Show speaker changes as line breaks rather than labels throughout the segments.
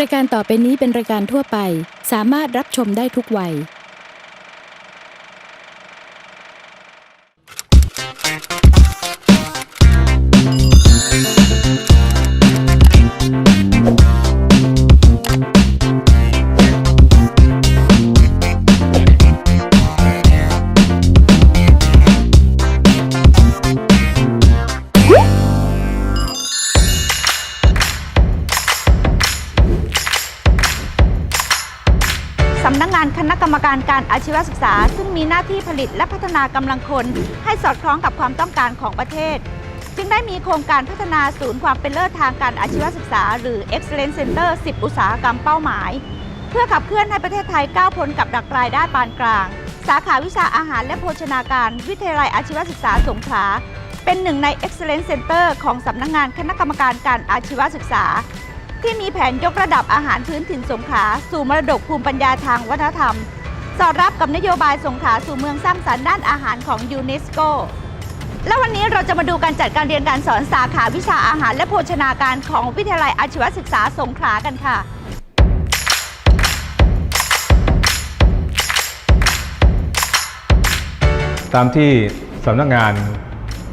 รายการต่อไปนี้เป็นรายการทั่วไป สามารถรับชมได้ทุกวัย
ส ณะกรรมการการอาชีวศึกษา ซึ่งมีหน้าที่ผลิตและพัฒนากำลังคน ให้สอดคล้องกับความต้องการของประเทศ จึงได้มีโครงการพัฒนาศูนย์ความเป็นเลิศทางการอาชีวศึกษา หรือ Excellence Center 10 อุตสาหกรรมเป้าหมาย เพื่อขับเคลื่อนให้ประเทศไทยก้าวพ้นกับดักรายได้ปานกลาง สาขาวิชาอาหารและโภชนาการ วิทยาลัยอาชีวศึกษาสงขลาเป็นหนึ่งใน Excellence Center ของสำนักงานคณะกรรมการการอาชีวศึกษา ที่มีแผนยกระดับอาหารพื้นถิ่นสงขลาสู่มรดกภูมิปัญญาทางวัฒนธรรม สอดรับกับนโยบายสงขลาสู่เมืองสร้างสรรค์ด้านอาหารของยูเนสโกและวันนี้เราจะมาดูการจัดการเรียนการสอนสาขาวิชาอาหารและโภชนาการของวิทยาลัยอาชีวศึกษาสงขลากันค่ะ
ตามที่สำนักงาน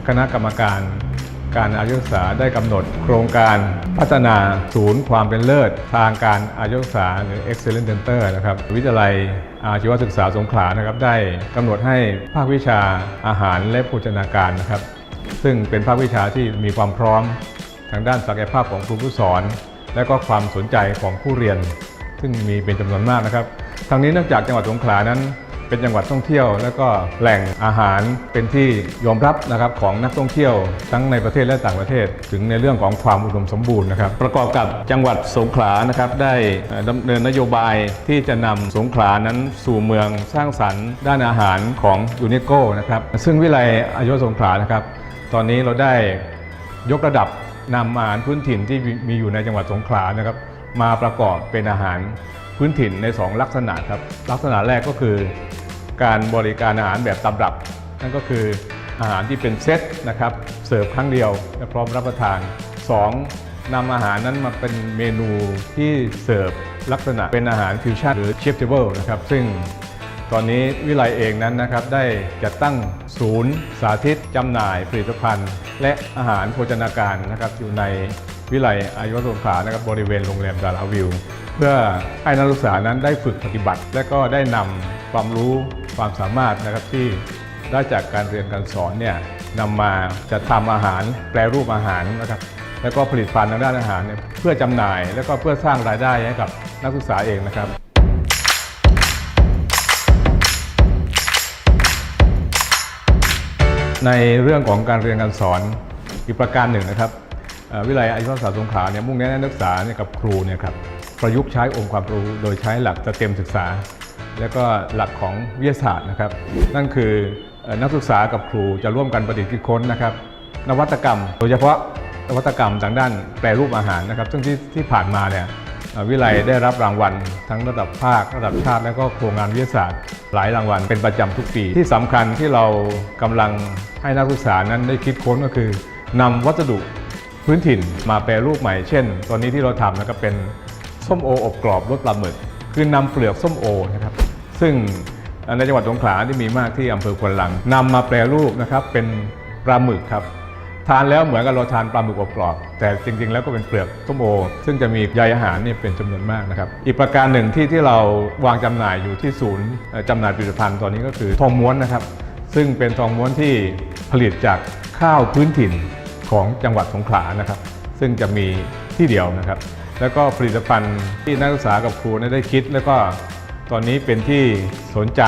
คณะกรรมการ การอายุศึกษาได้กำหนดโครงการพัฒนาศูนย์ความเป็นเลิศ ทางการอายุศึกษาหรือ Excellent Center นะครับวิทยาลัยอาชีวศึกษาสงขลานะครับได้กำหนดให้ภาควิชาอาหารและโภชนาการนะครับ ซึ่งเป็นภาควิชาที่มีความพร้อมทางด้านศักยภาพของครูผู้สอน และก็ความสนใจของผู้เรียน ซึ่งมีเป็นจำนวนมากนะครับทางนี้เนื่องจากจังหวัดสงขลานั้น เป็นจังหวัดท่องเที่ยว และก็แหล่งอาหารเป็นที่ยอมรับนะครับของนักท่องเที่ยวทั้งในประเทศและต่างประเทศ ถึงในเรื่องของความอุดมสมบูรณ์นะครับ ประกอบกับจังหวัดสงขลานะครับได้เอ่อดำเนินนโยบายที่จะนำสงขลานั้นสู่เมืองสร้างสรรค์ด้านอาหารของยูเนสโกนะครับซึ่งวิไลอายุสงขลานะครับ ตอนนี้เราได้ยกระดับนำอาหารพื้นถิ่นที่มีอยู่ในจังหวัดสงขลานะครับ มาประกอบเป็นอาหาร พื้นถิ่นใน 2 ลักษณะครับ ลักษณะแรกก็คือ การบริการอาหารแบบตำรับ นั่นก็คืออาหารที่เป็นเซตนะครับ เสิร์ฟครั้งเดียวและพร้อมรับประทาน 2. นำอาหารนั้นมาเป็นเมนูที่เสิร์ฟลักษณะเป็นอาหารฟิวชั่นหรือเชฟเทเบิลนะครับ ซึ่งตอนนี้วิไลเองนั้นนะครับได้จัดตั้งศูนย์สาธิตจำหน่ายผลิตภัณฑ์ และอาหารโภชนาการนะครับอยู่ในวิไลอายุวสงขานะครับบริเวณโรงแรมดาราวิว เพื่อให้นักศึกษานั้นได้ฝึกปฏิบัติ และก็ได้นำความรู้ความสามารถนะครับที่ได้จากการเรียนการสอนเนี่ยนำมาจะทำอาหารแปรรูปอาหารนะครับแล้วก็ผลิตภัณฑ์ทางด้านอาหารเนี่ยเพื่อจำหน่าย แล้วก็เพื่อสร้างรายได้ให้กับนักศึกษาเองนะครับในเรื่องของการเรียนการสอนอีกประการหนึ่งนะครับวิทยาลัยอาชีวศึกษาสงขลาเนี่ยมุ่งเน้นนักศึกษาเนี่ยกับครูเนี่ยครับ ประยุกต์ใช้องค์ความรู้ โดยใช้หลักสเต็มศึกษา และก็หลักของวิทยาศาสตร์นะครับ นั่นคือนักศึกษากับครูจะร่วมกันประดิษฐ์คิดค้นนะครับ นวัตกรรม โดยเฉพาะนวัตกรรมทางด้านแปรรูปอาหารนะครับ ซึ่งที่ที่ผ่านมาเนี่ยวิไลได้รับรางวัล ทั้งระดับภาค ระดับชาติ และก็โครงงานวิทยาศาสตร์ หลายรางวัลเป็นประจำทุกปี ที่สำคัญที่เรากำลังให้นักศึกษานั้นได้คิดค้นก็คือนำวัสดุพื้นถิ่นมาแปรรูปใหม่ เช่น ตอนนี้ที่เราทำนะครับเป็น ส้มโออบกรอบรสปลาหมึก คือนำเปลือกส้มโอนะครับ ซึ่งในจังหวัดสงขลาที่มีมากที่อำเภอควนลังนำมาแปรรูปนะครับเป็นปลาหมึกครับทานแล้วเหมือนกับเราทานปลาหมึกอบกรอบ แต่จริงๆ แล้วก็เป็นเปลือกส้มโอ ซึ่งจะมีใยอาหารนี่เป็นจำนวนมากนะครับ อีกประการหนึ่งที่ที่เราวางจำหน่ายอยู่ที่ศูนย์เอ่อจำหน่ายผลิตภัณฑ์ตอนนี้ก็คือทองม้วนนะครับ ซึ่งเป็นทองม้วนที่ผลิตจากข้าวพื้นถิ่นของจังหวัดสงขลานะครับ ซึ่งจะมีที่เดียวนะครับ แล้วก็ผลิตภัณฑ์ที่นักศึกษากับครูได้คิด แล้วก็ตอนนี้เป็นที่สนใจ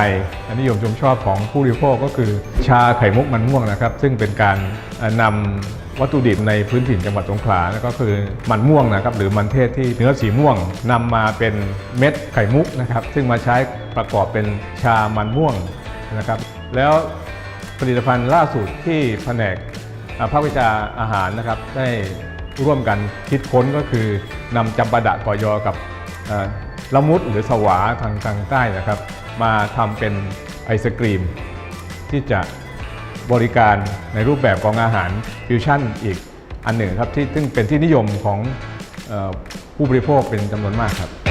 และนิยมชมชอบของผู้บริโภคก็คือชาไข่มุกมันม่วงนะครับ ซึ่งเป็นการเอ่อนำวัตถุดิบในพื้นถิ่นจังหวัดสงขลาแล้วก็คือมันม่วงนะครับหรือมันเทศที่เนื้อสีม่วงนำมาเป็นเม็ดไข่มุกนะครับ ซึ่งมาใช้ประกอบเป็นชามันม่วงนะครับ แล้วผลิตภัณฑ์ล่าสุดที่แผนกภาควิชาอาหารนะครับได้ ร่วมกันคิดค้นก็คือนำจำปาดะกอยอกับละมุดหรือสวาทางทางใต้นะครับ มาทำเป็นไอศกรีม ที่จะบริการในรูปแบบของอาหารฟิวชั่นอีกอันหนึ่งครับที่ซึ่งเป็นที่นิยมของออผู้บริโภคเป็นจำนวนมากครับ